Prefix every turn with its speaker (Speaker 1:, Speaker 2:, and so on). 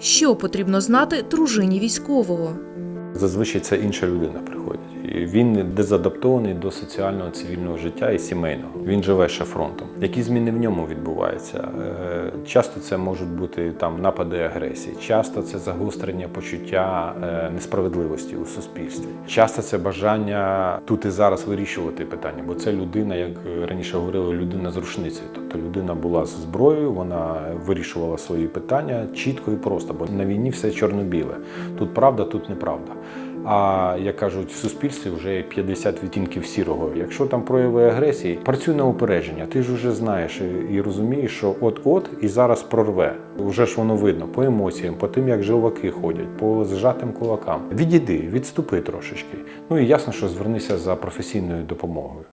Speaker 1: Що потрібно знати дружині військового?
Speaker 2: Зазвичай це інша людина приходить. Він дезадаптований до соціального цивільного життя і сімейного. Він живе ще фронтом. Які зміни в ньому відбуваються? Е, Часто це можуть бути там напади агресії, часто це загострення почуття е, несправедливості у суспільстві. Часто це бажання тут і зараз вирішувати питання, бо це людина, як раніше говорили, людина з рушницею. Тобто людина була з зброєю, вона вирішувала свої питання чітко і просто, бо на війні все чорно-біле. Тут правда, тут неправда. А як кажуть, в суспільстві вже 50 відтінків сірого. Якщо там прояви агресії, працюй на упередження. Ти ж вже знаєш і, розумієш, що от-от і зараз прорве. Вже ж воно видно по емоціям, по тим, як жилваки ходять, по зжатим кулакам. Відійди, відступи трошечки. Ну і ясно, що звернися за професійною допомогою.